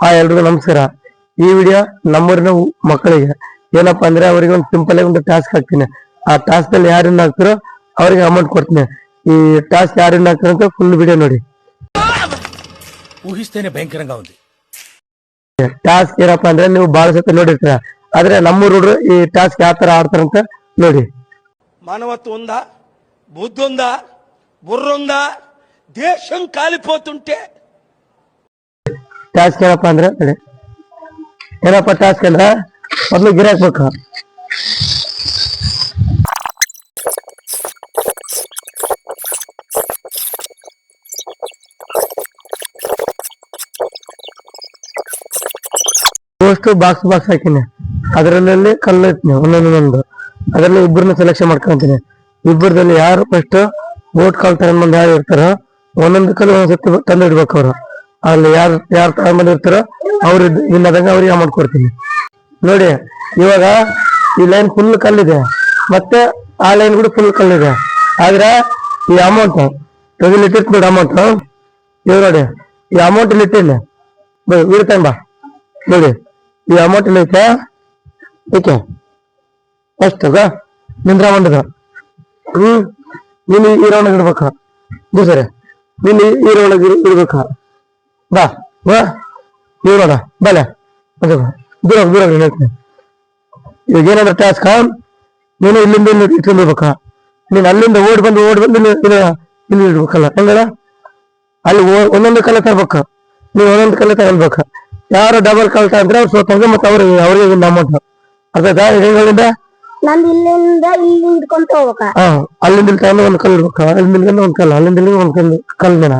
ಆ ಎಲ್ರಿಗೂ ನಮಸ್ಕಾರ ಈ ವಿಡಿಯೋ ನಮ್ಮೂರಿನ ಉ- ಮಕ್ಕಳಿಗೆ ಏನಪ್ಪಾ ಅಂದ್ರೆ ಅವರಿಗೆ ಒಂದು ಸಿಂಪಲ್ ಆಗಿ ಒಂದು ಟಾಸ್ಕ್ ಹಾಕ್ತೀನಿ ಆ ಟಾಸ್ಕ್ ಅಲ್ಲಿ ಯಾರನ್ನ ಹಾಕ್ತಾರೋ ಅವರಿಗೆ ಅಮೌಂಟ್ ಕೊಡ್ತೀನಿ ಈ ಟಾಸ್ಕ್ ಯಾರನ್ನ ಹಾಕ್ತಾರೋ ಅಂತ ಫುಲ್ ವಿಡಿಯೋ ನೋಡಿ ఊహిస్తేనే భయంకరంగా ఉంది ಟಾಸ್ಕ್ ಏನಪ್ಪಾ ಅಂದ್ರೆ ನೀವು ಬಹಳ ಸತಿ ನೋಡಿರ್ತೀರ ಆದ್ರೆ ನಮ್ಮೂರ್ ಹುಡುಗರು ಈ ಟಾಸ್ಕ್ ಯಾವ ತರ ಆಡ್ತಾರಂತ ನೋಡಿ మానవత్వం ఉందా బుద్ధి ఉందా బుర్ర ఉందా దేశం కాలిపోతుంటే ಟಾಸ್ಕ್ ಏನಪ್ಪ ಅಂದ್ರೆ, ನೋಡಿ. ಏನಪ್ಪಾ ಟಾಸ್ಕ್ ಮೊದಲು ಗಿರಿ ಹಾಕ್ಬೇಕು. ಅಷ್ಟು ಬಾಕ್ಸ್ ಬಾಕ್ಸ್ ಹಾಕಿನಿ. ಅದರಲ್ಲಿ ಕಲ್ಲು ಇಟ್ನಿ ಒಂದೊಂದೊಂದು ಅದರಲ್ಲಿ ಇಬ್ಬರನ್ನ ಸೆಲೆಕ್ಷನ್ ಮಾಡ್ಕೊಂತೀನಿ. ಇಬ್ಬರದಲ್ಲಿ ಯಾರು ಫಸ್ಟ್ ಬೋಟ್ ಕಾಲ್ ತರ ಯಾರು ಇರ್ತಾರೋ, ಒಂದೊಂದು ಕಲ್ಲು ಒಂದೊಂದ್ಸತಿ ತಂದು ಇಡ್ಬೇಕು ಅವ್ರು. ಅಲ್ಲಿ ಯಾರು ಯಾರು ತಗೊಂಡ್ಬಂದಿರ್ತಾರೋ ಅವ್ರ ಇಲ್ಲದಂಗ ಅವ್ರಿಗೆ ಅಮೌಂಟ್ ಕೊಡ್ತೀನಿ. ನೋಡಿ, ಇವಾಗ ಈ ಲೈನ್ ಫುಲ್ ಕಲ್ಲಿದೆ. ಮತ್ತೆ ಆ ಲೈನ್ ಕೂಡ ಫುಲ್ ಕಲ್ಲಿದೆ. ಆದ್ರೆ ಈ ಅಮೌಂಟ್ ಇಲ್ಲಿ ಇಟ್ಟಿರ್ತೀನಿ ನೋಡಿ ಅಮೌಂಟ್ ಇವ್ ನೋಡಿ, ಈ ಅಮೌಂಟ್ ಇಲ್ಲಿ ಇಟ್ಟಿಲ್ಲ ಇಡ್ತಾನೆ ಬಾ ನೋಡಿ, ಈ ಅಮೌಂಟ್ ಇಲ್ಲಿ ಐತೆ. ಓಕೆ ಫಸ್ಟ್ ನಿಂದ್ರ ಅಮೌಂಟ್ ಹ್ಮ್? ನೀನು ಈ ರೌಂಡ್ ಸರಿ. ನೀನು ಈ ಇಡ್ಬೇಕ. ಬಾ ಬಾ. ನೀವು ನೋಡ ಬಲೆ ಅದು ದೂರ ದೂರ ನೀನ್ ಹೇಳ್ತೀನಿ ಈಗ ಏನಂದ್ರೆ ಟಾಸ್ಕ್ ನೀನು ಇಲ್ಲಿಂದ ಇಲ್ಲಿ ಇಟ್ಕೊಂಡಿರ್ಬೇಕ? ನೀನು ಅಲ್ಲಿಂದ ಓಡಿ ಬಂದು ಓಡಿ ಬಂದು ಇಲ್ಲಿ ಇಲ್ಲಿ ಇಡ್ಬೇಕಲ್ಲ ಹೆಂಗಲ್ಲ? ಅಲ್ಲಿ ಓ- ಒಂದೊಂದು ಕಲೆ ತರ್ಬೇಕು. ನೀವು ಒಂದೊಂದು ಕಲೆ ತಗೊಳ್ಬೇಕ. ಯಾರು ಡಬಲ್ ಕಲ್ತ ತಗೊಂಡ್ರೆ ಅವ್ರು ಸೋತಂಗ ಮತ್ತೆ ಅವ್ರಿಗೆ ಅವ್ರಿಗೆ ಒಂದು ಅಮೌಂಟ್ ಅರ್ಥ ಹೆಂಗಳಿಂದ ನಂದು ಇಲ್ಲಿಂದ ಇಲ್ಲಿ ಹಿಡ್ಕೊಂತ ಹೋಗ್ಬೇಕ? ಹಾ ಅಲ್ಲಿಂದ ಇಲ್ಲಿ ತಗೊಂಡು ಒಂದು ಕಲ್ಲು ಇಡ್ಬೇಕ? ಅಲ್ಲಿಂದ ಇಲ್ಲಿಂದ ಒಂದ್ ಕಲ್ಲು ಅಲ್ಲಿಂದ ಇಲ್ಲಿಂದ ಒಂದ್ ಕಲ್ಲು ಕಲ್ಲು ನೀನ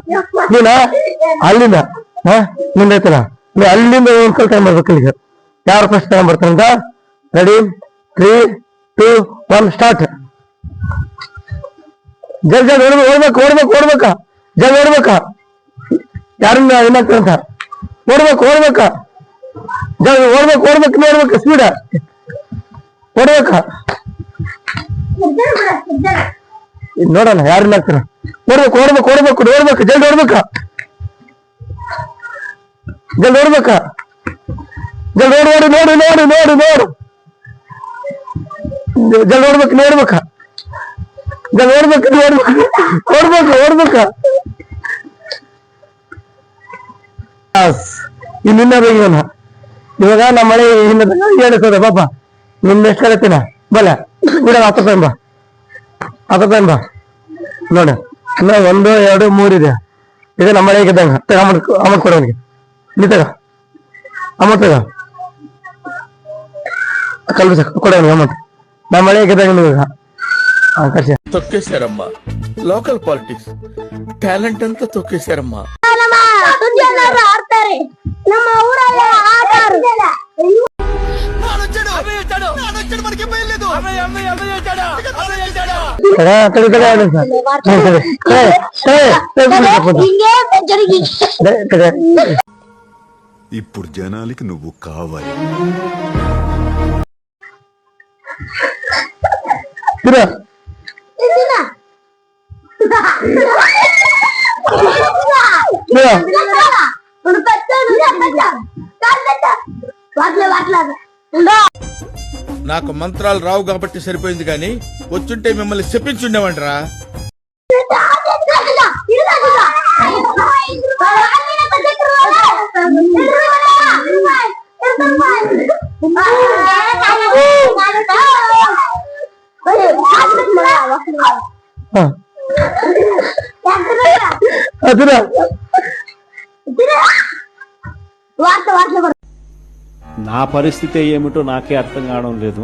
ನೀನ? ಅಲ್ಲಿಂದ? ಹಾ? ನಿಂದ ಐತನ ನೀ ಅಲ್ಲಿಂದ ಒಂದ್ ಕಲ್ಲು ಮಾಡ್ಬೇಕು ಇಲ್ಲಿಗೆ. ಯಾರು ಫಸ್ಟ್ ಟೈಮ್ ಬರ್ತಾರಂತ? Ready three two one start Jal ಜಲ್, ಓಡ್ಬೇಕು ಓಡ್ಬೇಕು ಓಡ್ಬೇಕು, ಓಡ್ಬೇಕ? ಜಲ್, ಓಡ್ಬೇಕ? ಯಾರಿಂದ ಏನಾಗ್ತಾರಂತ ಓಡ್ಬೇಕು, ಓಡ್ಬೇಕ? ಜಲ್, ಓಡ್ಬೇಕು ಓಡ್ಬೇಕು, ನೋಡ್ಬೇಕು ಸ್ಪೀಡ ಓಡ್ಬೇಕ? ನೋಡೋಣ ಯಾರನ್ನ ಹಾಕ್ತಾರ ಓಡ್ಬೇಕು ಓಡ್ಬೇಕು ಓಡ್ಬೇಕು ಓಡ್ಬೇಕು, ಜಲ್ದಿ ಓಡ್ಬೇಕ? ಜಲ್ದಿ ನೋಡ್ಬೇಕ ಜಲ್ ನೋಡ್ ನೋಡಿ ನೋಡಿ ನೋಡಿ ನೋಡಿ. ಜಲ್ ನೋಡ್ಬೇಕು ನೋಡ್ಬೇಕ. ಜಲ್ ನೋಡ್ಬೇಕು ನೋಡ್ಬೇಕು. ಓಡ್ಬೇಕು, ಓಡ್ಬೇಕ. ಇಲ್ಲಿಂದ ಬೇಗನ ಇವಾಗ ನಮ್ಮ ಮಳೆ ಹಿಂದ ಹೇಳಿಸೋದ ಪಾಪ. ನಿಮ್ದು ಎಷ್ಟು ಕಲಿತೀನ ಬಲ ಬಿಡ ಹತ್ತು ರೂಪಾಯಿ ಬಾ ಹತ್ತು ರೂಪಾಯಿ ಬಾ ನೋಡು, ಅಂದ್ರೆ ಒಂದು, ಎರಡು ಮೂರಿದೆ ಇದು. ನಮ್ಮ ಮಳೆ ಇದ್ದಂಗ. ಅಮೌಂಟ್ ಅಮೌಂಟ್ ಕೊಡು నీతగా అమ్మతగా కలిపి కొడగను అమ్మట నా మళ్ళీ ఎగదగను తొక్కేశారమ్మా లోకల్ పాలిటిక్స్ టాలెంట్ అంతా తొక్కేశారమ్మా అక్కడ ఇప్పుడు జనాలకి నువ్వు కావాలి నాకు మంత్రాలు రావు కాబట్టి సరిపోయింది కానీ వచ్చుంటే మిమ్మల్ని చెప్పించుండేవంటరా నా పరిస్థితి ఏమిటో నాకే అర్థం కావడం లేదు.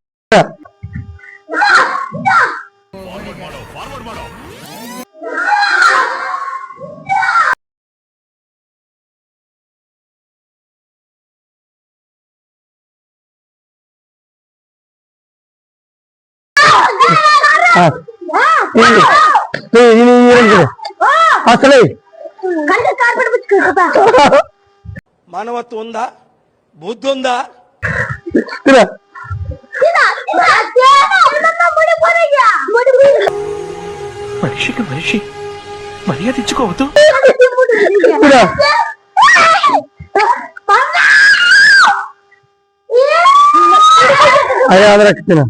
ಫಾರ್ವರ್ಡ್ ಮಾಡೋ అసలే మానవత్వం ఉందా బుద్ధి ఉందా తిరా మనిషికి మనిషి. మర్యాద ఇచ్చుకోవద్దు. అదే ఆదరక్ష తిన